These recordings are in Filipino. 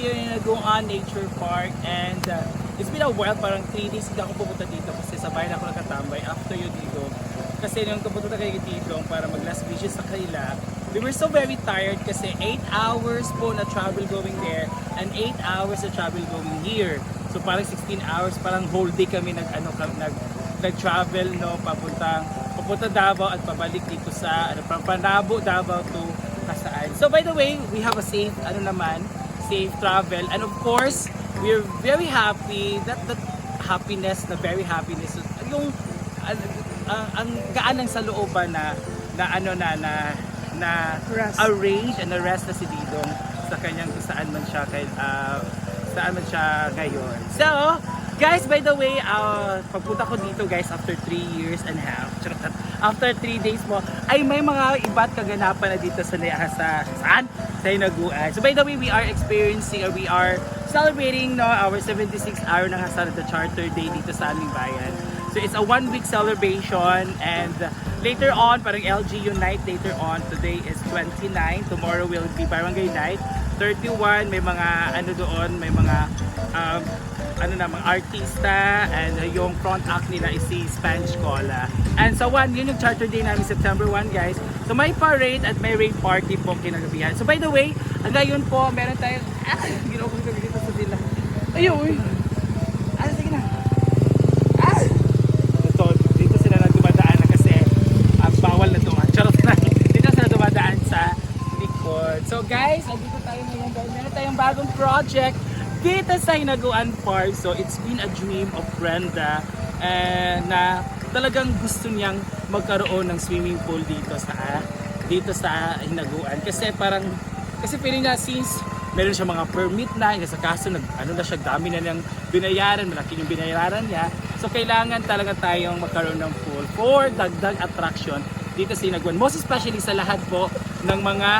here in Nagoan Nature Park and uh, it's been a while, parang 3 days hindi ako pupunta dito kasi sa bayan ako nakatambay after yung dito. Kasi nung pupunta kayo dito para mag last vision sa kanila, we were so very tired kasi 8 hours po na travel going there and 8 hours na travel going here. So parang 16 hours, parang whole day kami nag ano nag nag-travel no papuntang papunta Davao at pabalik dito sa ano Panabo Davao to Kasaan. So by the way, we have a safe ano naman, safe travel and of course, we're very happy that that happiness na very happiness yung ang, ang, ang gaan ng sa looban na na ano na na na Rest. arrange and arrest na si Didong sa kanyang kung saan man siya kay ah, saan man siya ngayon. So, guys, by the way, uh, pagpunta ko dito guys after 3 years and a half, charot, after 3 days mo, ay may mga iba't kaganapan na dito sa sa saan? Sa Hinaguan. So by the way, we are experiencing or we are celebrating no our 76 hour ng Hasan the Charter Day dito sa aming bayan. So it's a one week celebration and later on, parang LGU night later on. Today is 29. Tomorrow will be barangay night. 31, may mga ano doon, may mga um, ano na, mga artista and yung front act nila is si Spanish Cola. And sa one, yun yung charter day namin September 1 guys. So may parade at may raid party po kinagabihan. So by the way, hanggang yun po, meron tayong, ah, ginawa ko dito sa sila. Ayun, ah, sige na. Ah! Ito, dito sila na dumadaan na kasi ah. Charot na. Dito sila dumadaan sa likod. So guys, andito tayo ngayon. Meron tayong bagong project dito sa Hinaguan Park. So it's been a dream of Brenda eh, na talagang gusto niyang magkaroon ng swimming pool dito sa dito sa Hinaguan kasi parang kasi feeling na since meron siya mga permit na, sa kaso nag, ano na siya, dami na niyang binayaran, malaki yung binayaran niya. So kailangan talaga tayong magkaroon ng pool for dagdag attraction dito sa Inaguan. Most especially sa lahat po ng mga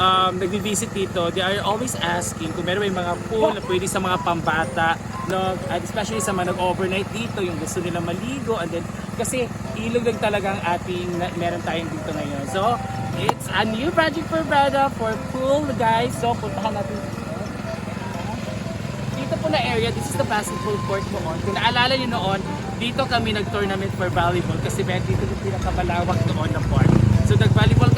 um, nagbi-visit dito, they are always asking kung meron may mga pool na pwede sa mga pambata, no? At especially sa mga nag-overnight dito, yung gusto nila maligo, and then, kasi ilog lang talagang ating, na- meron tayong dito ngayon. So, it's a new project for Brada for pool, guys. So, puntahan natin dito. Po na area, this is the basketball court noon. Kung naalala niyo noon, dito kami nag-tournament for volleyball kasi meron dito yung pinakamalawak doon na park. So nag-volleyball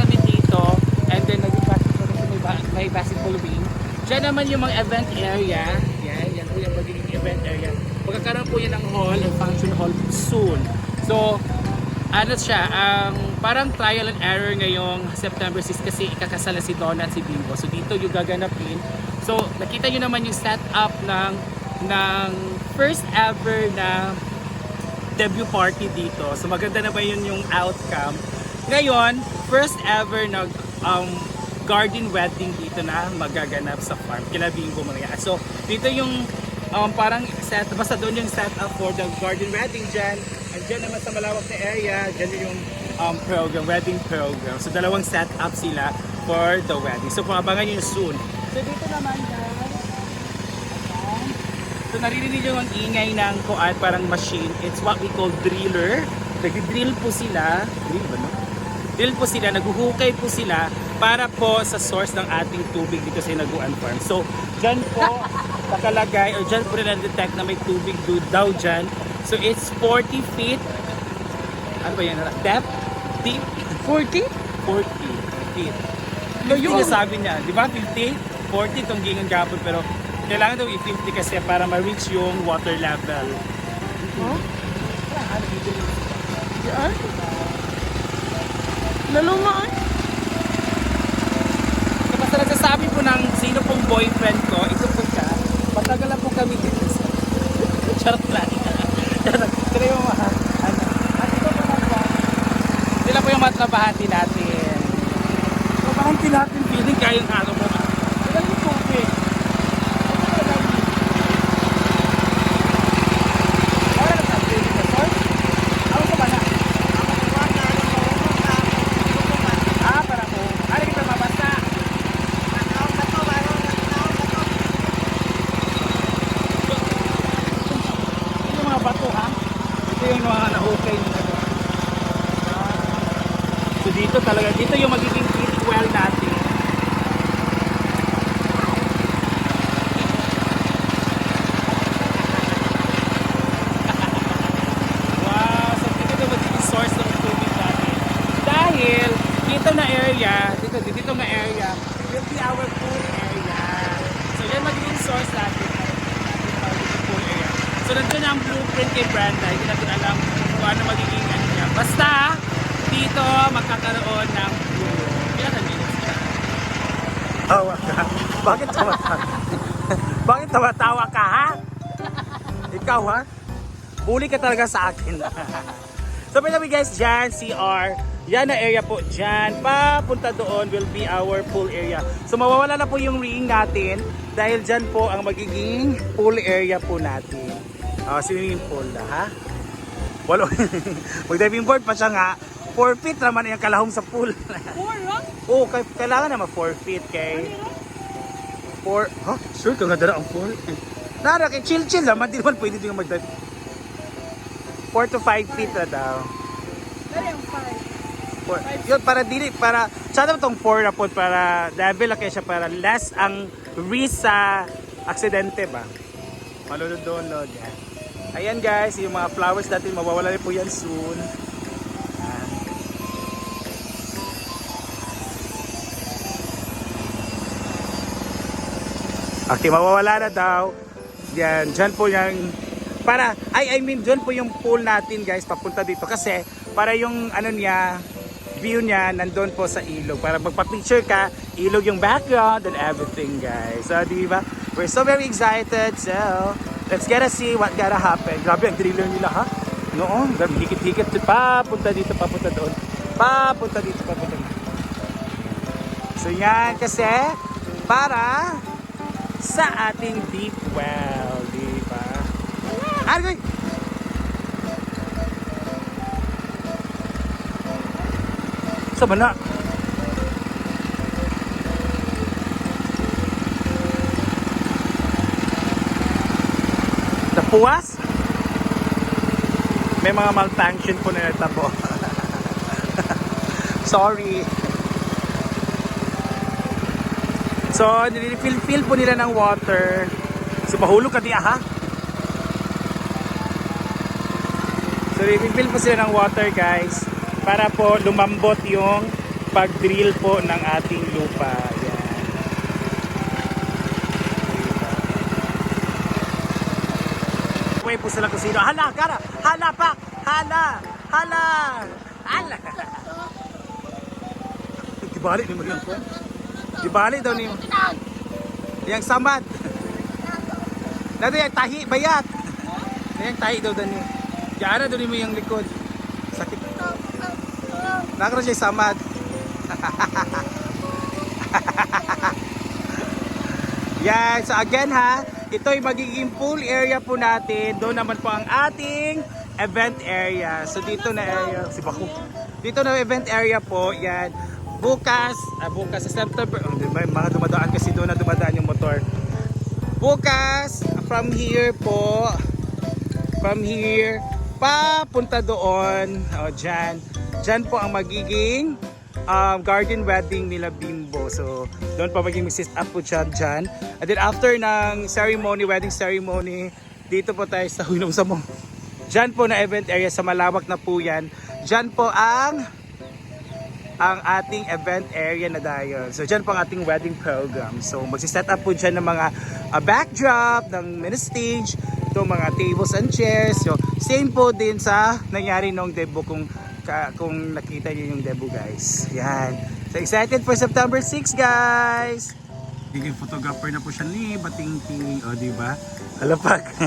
may, ba- may basketball wing. Diyan naman yung mga event area. Yan, yan po yung magiging event area. Magkakaroon po yan ng hall and function hall soon. So, ano siya, ang parang trial and error ngayong September 6 kasi ikakasal na si Donna at si Bimbo. So dito yung gaganapin. So nakita nyo naman yung setup ng ng first ever na debut party dito. So maganda na ba yun yung outcome? Ngayon, first ever na um, garden wedding dito na magaganap sa farm. Kila Bimbo mga So dito yung um, parang set, basta doon yung setup for the garden wedding dyan. And dyan naman sa malawak na area, dyan yung um, program, wedding program. So dalawang setup sila for the wedding. So pangabangan nyo soon. So dito naman guys. So naririnig nyo ang ingay ng kuan, parang machine. It's what we call driller. Nag-drill po sila. Drill ba no? Drill po sila, naghuhukay po sila para po sa source ng ating tubig dito sa Inaguan Farm. So, dyan po nakalagay or dyan po na detect na may tubig do, daw dyan. So, it's 40 feet. Ano ba yan? Depth? Deep? 40? 40 feet. No, yung sabi niya, di ba 50? 40 itong gingan gapon pero kailangan daw i-50 kasi para ma-reach yung water level. Huh? Yan? Lalo nga ay. So, nagsasabi po ng sino pong boyfriend ko, ito po siya. Matagal na po kami dito. Charot lang. Sila yung mga, ano. At ito po na po. Sila po yung matrabahati natin. Trabahanti natin feeling kayang ano po. Sila yung tubig. Wala na sa feeling na source. Ako sa bana. Ah, para po. Ano kita mabasa? Ito yung mga bato ha. Ito yung mga nahukay nila. So dito talaga, dito yung magiging kiddie well natin. Dito area will be our pool area. So yan magiging source natin. Magiging pool area. So nandun ang blueprint kay Brenda. Hindi natin alam kung ano magiging ano niya. Basta dito magkakaroon ng. Ilan minutes ka? Tawa ka. Bakit tawa-tawa? Bakit tawa-tawa ka ha? Ikaw ha? Bully ka talaga sa akin. so by the way guys, dyan, CR, yan na area po dyan. Papunta doon will be our pool area. So mawawala na po yung ring natin dahil dyan po ang magiging pool area po natin. Uh, swimming pool na ha? Walo. Mag-diving board pa siya nga. 4 feet naman yung kalahong sa pool. Four, no? Oo, kay- kailangan naman 4 feet kay... 4... Ha? Sure ka nga dara ang 4? Nara, kay chill-chill naman. Di naman pwede din mag 4 to 5 feet na daw. Dali ang five. Four. Yun, para dili, para... Sana tong 4 na po, para level na kaya siya, para less ang risk sa aksidente ba? Malulod-lod. Yan. Ayan guys, yung mga flowers natin, mawawala rin po yan soon. Okay, mawawala na daw. Yan, dyan po yung para ay I mean dyan po yung pool natin guys papunta dito. Kasi para yung ano niya view niya nandun po sa ilog. Para magpa-picture ka ilog yung background and everything guys. So di ba? We're so very excited. So let's get to see what gotta happen. Grabe ang driller nila ha? Noon grabe hikit-hikit papunta dito papunta doon. Papunta dito papunta dito so yan kasi para sa ating deep well di ba Argoy! Sa bana? Napuwas? May mga malfunction po na natabo. Sorry. So, nilifill-fill po nila ng water. So, mahulog ka di ah, ha? So, refill po sila ng water guys para po lumambot yung pag-drill po ng ating lupa. Yan. Uwi po sila kung sino. Hala, kara! Hala pa! Hala! Hala! Hala! Dibalik ni mo yung ko. Dibalik daw ni Yang samad. Dati yung tahi, bayat. Yung tahi daw daw ni. Kaya doon mo yung likod. Sakit. Nakara siya samad. Yan. So again ha, ito ay magiging pool area po natin. Doon naman po ang ating event area. So dito na area. Si Baku. Dito na event area po. Yan. Bukas, ah, bukas sa September, oh, di ba, mga dumadaan kasi doon na dumadaan yung motor. Bukas, from here po, from here, papunta doon, o dyan, dyan po ang magiging um, garden wedding nila Bimbo. So, doon pa magiging sit up po dyan, dyan. And then after ng ceremony, wedding ceremony, dito po tayo sa Hunom sa mo. Dyan po na event area, sa malawak na po yan. Dyan po ang ang ating event area na dahil. So dyan po ang ating wedding program. So magsiset up po dyan ng mga uh, backdrop, ng mini stage, itong mga tables and chairs. So same po din sa nangyari nung debut kung ka, kung nakita niyo yung debut guys. Yan. So excited for September 6 guys! Giging photographer na po siya ni Bating Ting. O, di ba? Halapak.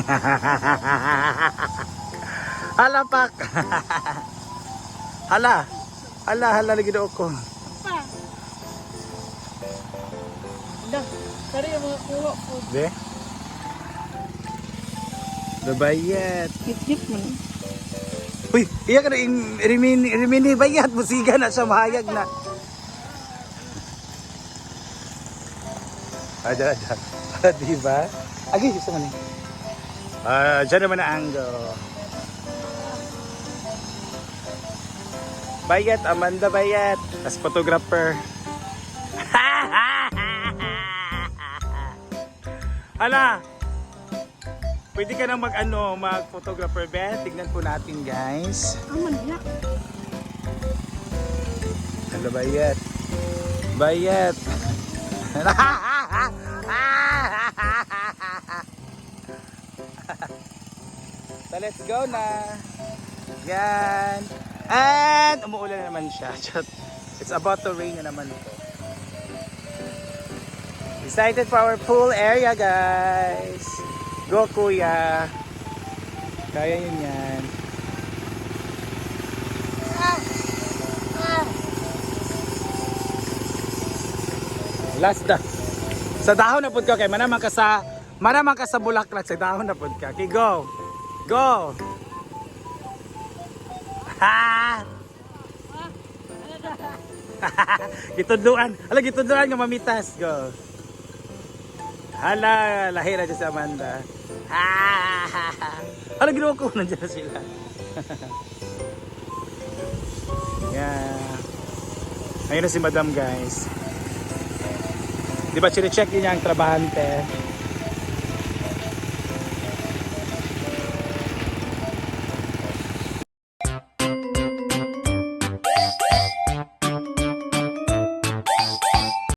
Halapak. Hala. Hala, hala lagi daw ko. Pa. Dah. Tari yung mga kuha po. Be? Babayat. Hit-hit mo na. Uy, iya ka na yung rimini, rimini bayat. Musiga na siya, mahayag na. Aja, aja. Di ba? Agi, gusto mo ni. Ah, dyan naman angle. Bayat, Amanda Bayat. As photographer. Ala, pwede ka na mag ano, mag photographer be. Tignan po natin guys. Aman, yak. Amanda Bayat. Bayet. so let's go na. Yan. And umuulan na naman siya. It's about to rain na naman ito. Excited for our pool area guys. Go kuya. Kaya yun yan. Last da. Sa dahon na pud ka kay manaman ka sa manaman ka sa bulaklak sa dahon na pud ka. Okay, go. Go. Ha! gitudluan. Hala gitudluan nga mamitas. Go. Hala, lahira dyan si Amanda. Ha! Hala, ginawa ko nandiyan sila. yeah. Ayun na si Madam guys. Di ba, chine-check niya ang trabahante.